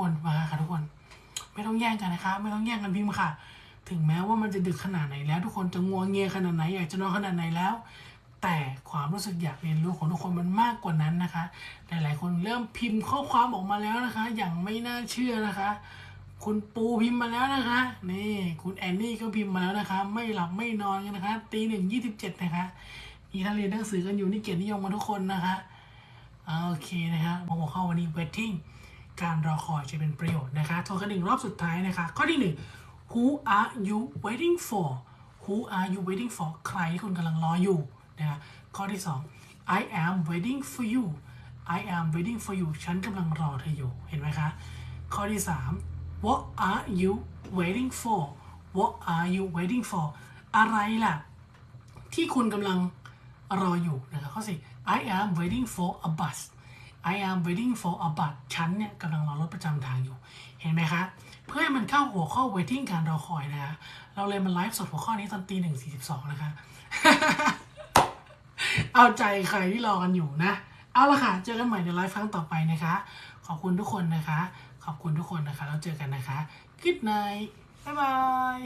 คนมาค่ะทุกคน ไม่ต้องแย่งกันนะคะไม่ต้องแย่งกันพิมพ์ค่ะ ถึงแม้ว่ามันจะดึกขนาดไหนแล้ว ทุกคนจะงัวงเงียขนาดไหนอยากจะนอนขนาดไหนแล้ว แต่ความรู้สึกอยากเรียนรู้ของทุกคนมันมากกว่านั้นนะคะ หลายๆคนเริ่มพิมพ์ข้อความออกมาแล้วนะคะ อย่างไม่น่าเชื่อนะคะ คุณปูพิมพ์มาแล้วนะคะ นี่คุณแอนนี่ก็พิมพ์มาแล้วนะคะ ไม่หลับไม่นอนกันนะคะตีหนึ่งยี่สิบเจ็ดนะคะนี่ถ้าเรียนหนังสือกันอยู่นี่เกียรตินิยมกันทุกคนนะคะโอเคนะคะมาหัวข้อวันนี้ waiting การรอคอยจะเป็นประโยชน์นะคะทวนกันหนึ่งรอบสุดท้ายนะคะ ข้อที่หนึ่ง who are you waiting for who are you waiting for ใครที่คุณกำลังรออยู่นะคะข้อที่สอง I am waiting for you I am waiting for you ฉันกำลังรอเธออยู่ เห็นไหมคะ ข้อที่สาม what are you waiting for what are you waiting for อะไรล่ะ ที่คุณกำลังรออยู่นะครับข้อสี่ I am waiting for a bus I am waiting for a bus ฉันเนี่ยกำลังรอรถประจำทางอยู่ เห็นไหมคะ เพื่อให้มันเข้าหัวข้อ waiting การรอคอยนะคะ เราเลยมาไลฟ์สดหัวข้อนี้ตอนตีหนึ่งสี่สิบสองนะคะ เอาใจใครที่รอกันอยู่นะ เอาละค่ะ เจอกันใหม่ในไลฟ์ครั้งต่อไปนะคะ ขอบคุณทุกคนนะคะ ขอบคุณทุกคนนะคะ แล้วเจอกันนะคะ Good night บ๊ายบาย